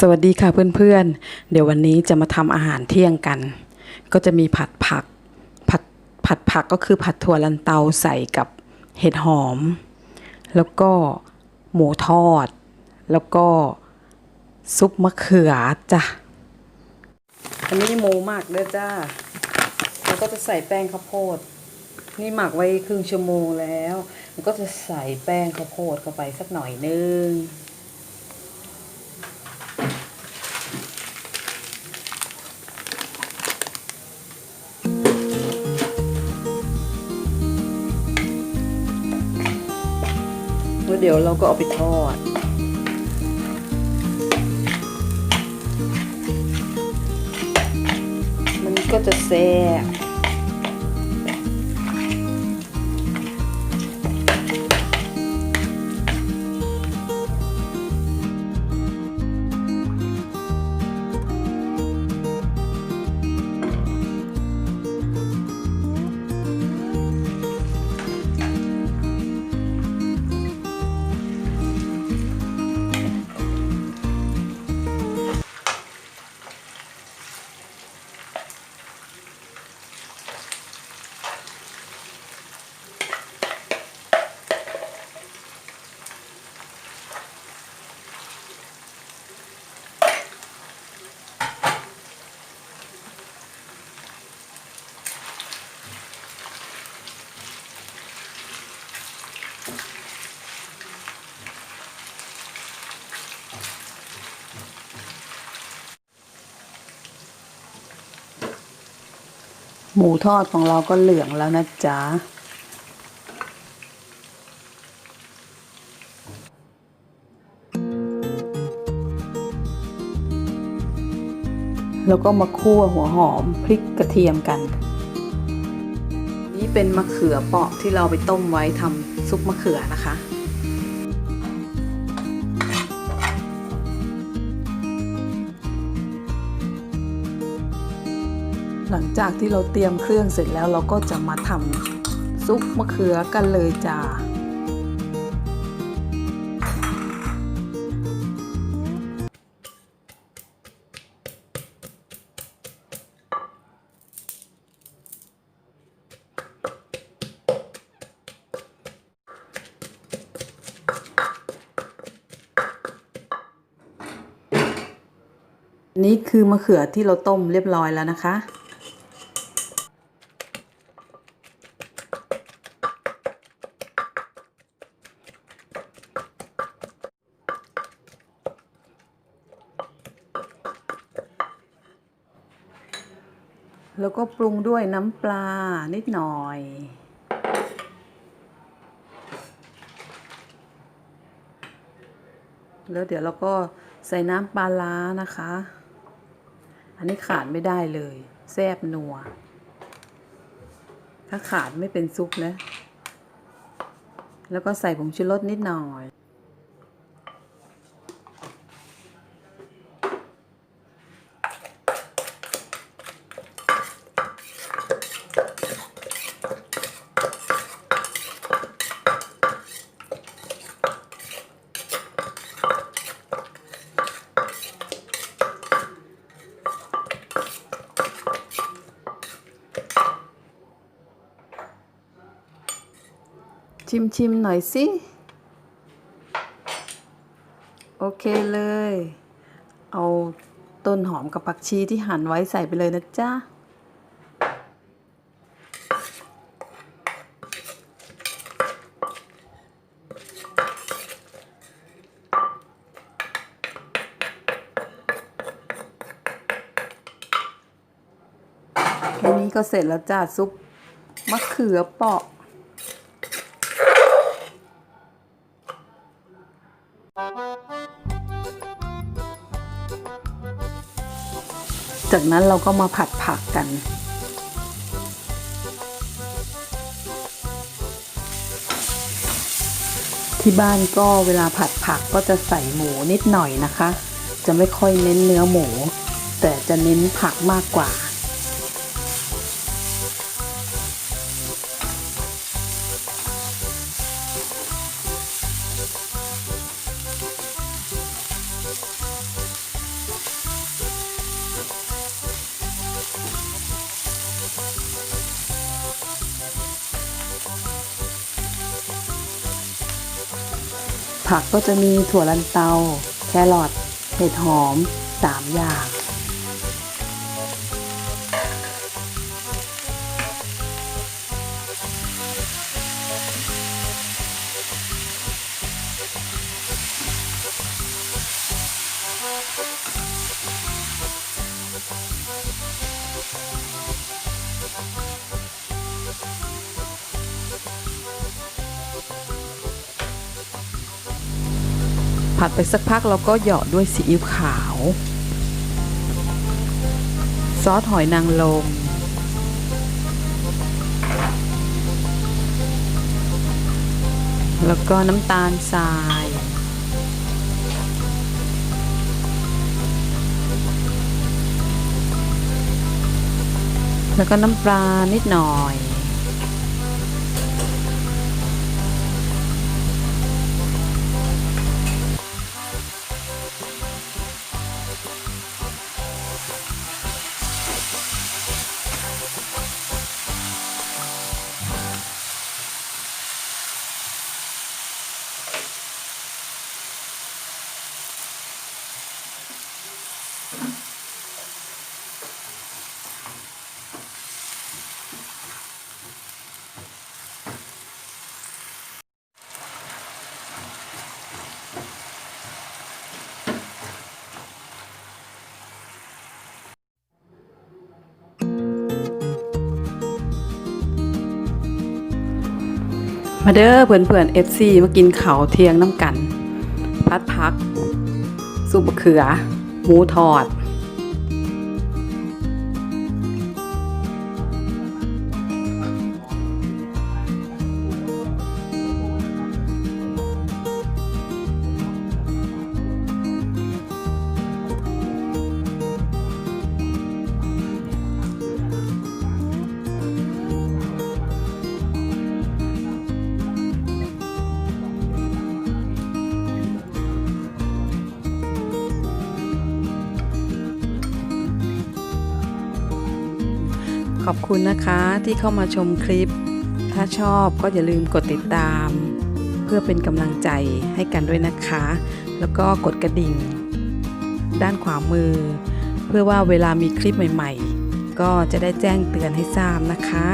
สวัสดีค่ะเพื่อนๆ เดี๋ยววันนี้จะมาทำอาหารเที่ยงกัน ก็จะมีผัดผัก ผัดผัดผักก็คือผัดถั่วลันเตาใส่กับเห็ดหอม แล้วก็หมูทอด แล้วก็ซุปมะเขือจ้ะ อันนี้หมูหมักเด้อจ้า แล้วก็จะใส่แป้งข้าวโพด นี่หมักไว้ครึ่งชั่วโมงแล้ว แล้วก็จะใส่แป้งข้าวโพดเข้าไปสักหน่อยนึง เดี๋ยวเราก็เอาไปทอด มันก็จะแซ่บ หมูทอดของเราก็เหลืองแล้วนะจ๊ะ แล้วก็มาคั่วหัวหอมพริกกระเทียมกัน นี่เป็นมะเขือเปาะที่เราไปต้มไว้ทำซุปมะเขือนะคะ หลังจากที่เราเตรียมเครื่องเสร็จแล้วเราก็จะมาทำซุปมะเขือกันเลยจ้านี่คือมะเขือที่เราต้มเรียบร้อยแล้วนะคะ แล้วก็ปรุงด้วยน้ำปลานิดหน่อย แล้วเดี๋ยวเราก็ใส่น้ำปลาล้านะคะ อันนี้ขาดไม่ได้เลยแซบนัว ถ้าขาดไม่เป็นซุปนะ แล้วก็ใส่ผงชูรสนิดหน่อย ชิมชิมหน่อยสิ โอเคเลย เอาต้นหอมกับผักชีที่หั่นไว้ใส่ไปเลยนะจ๊ะแค่นี้ก็เสร็จแล้วจ้าซุปมะเขือเปราะ จากนั้นเราก็มาผัดผักกัน ที่บ้านก็เวลาผัดผักก็จะใส่หมูนิดหน่อยนะคะ จะไม่ค่อยเน้นเนื้อหมู แต่จะเน้นผักมากกว่า ผักก็จะมีถั่วลันเตา แครอทเห็ดหอม 3 อย่าง ผัดไปสักพักเราก็เหยาะด้วยซีอิ๊วขาว ซอสหอยนางรมแล้วก็น้ำตาลทราย แล้วก็น้ำปลานิดหน่อย มาเด้อเพื่อนเพื่อนเอฟซีมากินเขาเทียงน้ำกัน พัดพักซุปมะเขือ หมูทอด ขอบคุณนะคะที่เข้ามาชมคลิป ถ้าชอบก็อย่าลืมกดติดตาม เพื่อเป็นกำลังใจให้กันด้วยนะคะ แล้วก็กดกระดิ่ง ด้านขวามือ เพื่อว่าเวลามีคลิปใหม่ ๆ ก็จะได้แจ้งเตือนให้ทราบนะคะ